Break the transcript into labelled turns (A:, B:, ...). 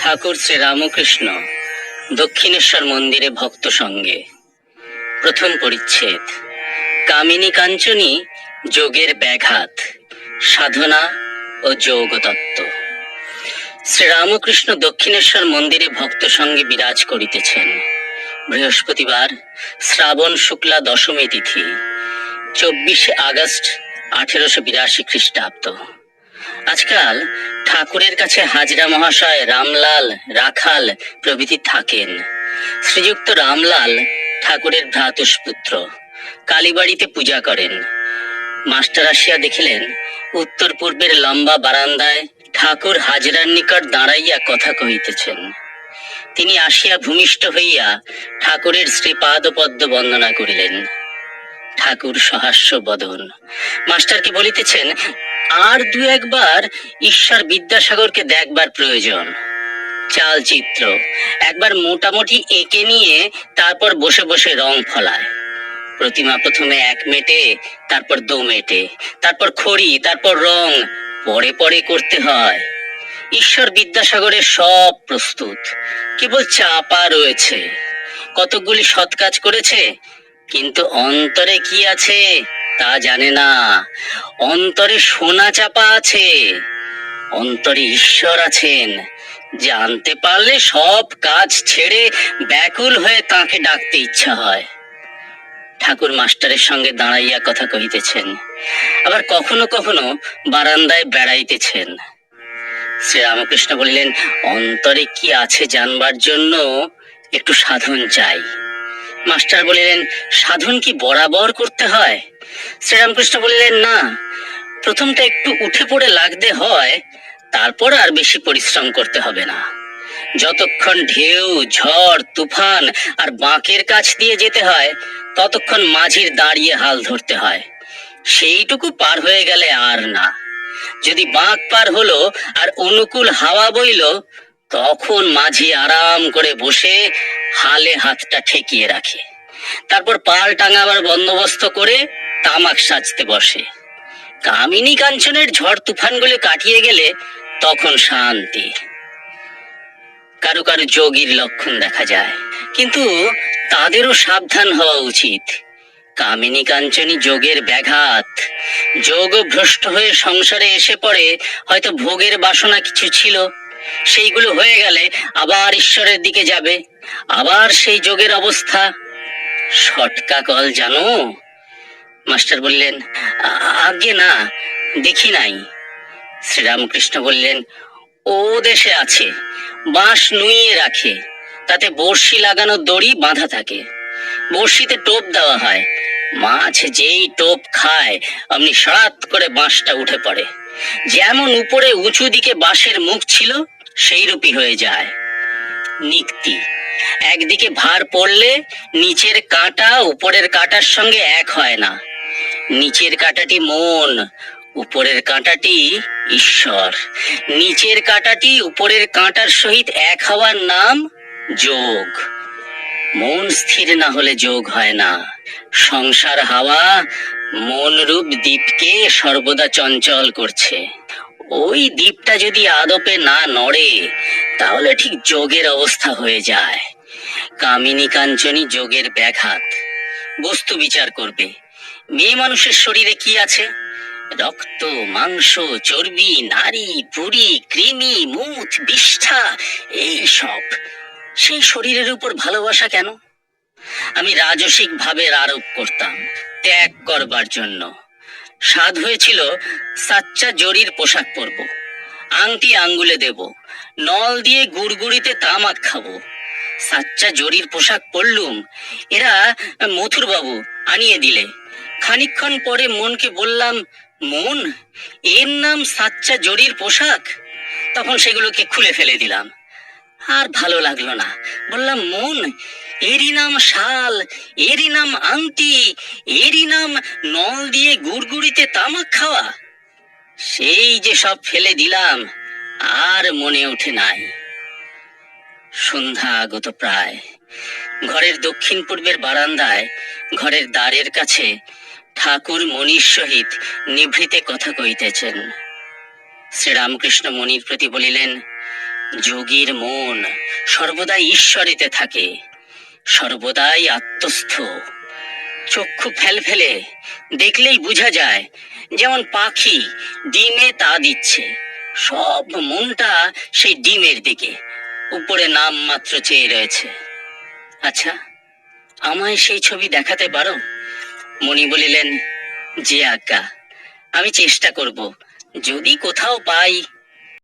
A: ঠাকুর শ্রীরামকৃষ্ণ দক্ষিণেশ্বর মন্দিরে ভক্ত সঙ্গে। প্রথম পরিচ্ছেদ। কামিনী কাঞ্চনী, যোগের ব্যাঘাত, সাধনা ও যোগ তত্ত্ব শ্রীরামকৃষ্ণ দক্ষিণেশ্বর মন্দিরে ভক্ত সঙ্গে বিরাজ করিতেছেন। বৃহস্পতিবার শ্রাবণ শুক্লা দশমী তিথি, চব্বিশে আগস্ট আঠেরোশো বিরাশি খ্রিস্টাব্দ। আজকাল ঠাকুরের কাছে হাজরা মহাশয় রামলাল রাখাল প্রভৃতি থাকেন। শ্রীযুক্ত রামলাল ঠাকুরের ভ্রাতুষ্পুত্র, কালীবাড়িতে পূজা করেন। মাস্টার আসিয়া দেখিলেন, উত্তর পূর্বের লম্বা বারান্দায় ঠাকুর হাজরার নিকট দাঁড়াইয়া কথা কহিতেছেন। তিনি আসিয়া ভূমিষ্ঠ হইয়া ঠাকুরের শ্রীপাদ পদ্ম বন্দনা করিলেন। ঠাকুর সহাস্য বদন। মাস্টারকে বলিতেছেন আর দু একবার ঈশ্বর বিদ্যাসাগরকে দেখবার প্রয়োজন। চালচিত্র। একবার মোটামুটি এঁকে নিয়ে তারপর বসে বসে রং ফলায়। প্রতিমা প্রথমে এক মেটে, তারপর দো মেটে, তারপর খড়ি, তারপর রং, পরে পরে করতে হয়। ঈশ্বর বিদ্যাসাগরের সব প্রস্তুত। কেবল চাপা রয়েছে। কতকগুলি সৎ কাজ করেছে, কিন্তু অন্তরে কি আছে? তা জানে না। অন্তরে সোনা চাপা আছে, অন্তরে ঈশ্বর আছেন। জানতে পারলে সব কাজ ছেড়ে ব্যাকুল হয়ে তাকে ডাকতে ইচ্ছা হয়। ঠাকুর মাস্টারের সঙ্গে দাঁড়াইয়া কথা কহিতেছেন, আবার কখনো কখনো বারান্দায় বেড়াইতেছেন। শ্রীরামকৃষ্ণ বলিলেন, অন্তরে কি আছে জানবার জন্য একটু সাধন চাই। মাস্টার বলিলেন, সাধন কি বরাবর করতে হয়? শ্রীরামকৃষ্ণ বলিলেন, না, প্রথমটা একটু উঠে পড়ে লাগতে হয়, তারপর আর বেশি পরিশ্রম করতে হবে না। যতক্ষণ ঢেউ, ঝড়, তুফান আর বাঁকের কাছ দিয়ে যেতে হয়, ততক্ষণ মাঝির দাঁড়িয়ে হাল ধরতে হয়। সেইটুকু পার হয়ে গেলে আর না। যদি বাঁক পার হলো আর অনুকূল হাওয়া বইলো তখন মাঝি আরাম করে বসে হালে হাতটা ঠেকিয়ে রাখে। তারপর পাল টাঙাবার বন্দোবস্ত করে তামাক সাজতে বসে। কামিনী কাঞ্চনের ঝড় তুফানগুলো কাটিয়ে গেলে তখন শান্তি। কারও কারও যোগীর লক্ষণ দেখা যায়। কিন্তু তাদেরও সাবধান হওয়া উচিত। কামিনী কাঞ্চনী যোগের ব্যাঘাত। যোগ ভ্রষ্ট হয়ে সংসারে এসে পড়ে, হয়তো ভোগের বাসনা কিছু ছিল। সেইগুলো হয়ে গেলে আবার ঈশ্বরের দিকে যাবে, আবার সেই যোগের অবস্থা। শটকা কল জানো? মাস্টার বললেন আগে না, দেখি নাই। শ্রীরামকৃষ্ণ বললেন, ও দেশে আছে, বাঁশ নুইয়ে রাখে, তাতে বড়শি লাগানো দড়ি বাঁধা থাকে। বড়শিতে টোপ দেওয়া হয়, মাছ যেই টোপ খায়, অমনি সরাত করে বাঁশটা উঠে পড়ে। যেমন উপরে উঁচু দিকে বাঁশের মুখ ছিল সেই রূপই হয়ে যায়। নিক্তি। একদিকে ভার পড়লে নিচের কাঁটা উপরের কাঁটার সঙ্গে এক হয় না। নিচের কাঁটাটি মন, উপরের কাঁটাটি ঈশ্বর। নিচের কাঁটাটি উপরের কাঁটার সহিত এক হওয়ার নাম যোগ। মন স্থির না হলে যোগ হয় না। সংসার হাওয়া মন রূপ দ্বীপকে সর্বদা চঞ্চল করছে। ওই দ্বীপটা যদি আদপে না নড়ে, তাহলে ঠিক যোগের অবস্থা হয়ে যায়। কামিনী কাঞ্চনী যোগের ব্যাঘাত। বস্তু বিচার করবে। মেয়ে মানুষের শরীরে কি আছে? রক্ত, মাংস, চর্বি, নারী পুরি কৃমি মুথ বিষ্ঠা, এই সব। সেই শরীরের উপর ভালোবাসা কেন? আমি রাজসিক ভাবের আরোপ করতাম, ত্যাগ করবার জন্য। স্বাদ হয়েছিল সাচ্চা জরির পোশাক পরব, আংটি আঙ্গুলে দেব, নল দিয়ে গুড়গুড়িতে তামাক খাব। সাচ্চা জরির পোশাক পরলুম, এরা মথুর বাবু আনিয়ে দিলে। খানিকক্ষণ পরে মনকে বললাম, মন, এর নাম সাচ্চা জরির পোশাক? তখন সেগুলোকে খুলে ফেলে দিলাম। আর ভালো লাগল না। বললাম, মন, এরই নাম শাল, এরই নাম আংটি, এরই নাম নল দিয়ে গুড়গুড়িতে তামাক খাওয়া। সেই যে সব ফেলে দিলাম, আর মনে ওঠে নাই। সন্ধ্যা আগত প্রায়। ঘরের দক্ষিণ পূর্বের বারান্দায়, ঘরের দ্বারের কাছে ঠাকুর মনির সহিত নিভৃতে কথা কইতেছেন। শ্রীরামকৃষ্ণ মনির প্রতি বলিলেন যোগীর মন সর্বদাই ঈশ্বরেতে থাকে, সর্বদাই আত্মস্থ। চক্ষু ফেল ফেলে দেখলেই বোঝা যায়, যেমন পাখি ডিমে তা দিচ্ছে। সব মনটা সেই ডিমের দিকে, উপরে নাম মাত্র চেয়ে রয়েছে। আচ্ছা আমায় সেই ছবি দেখাতে পারো? মণি বলিলেন, যে আজ্ঞা, আমি চেষ্টা করব। যদি কোথাও পাই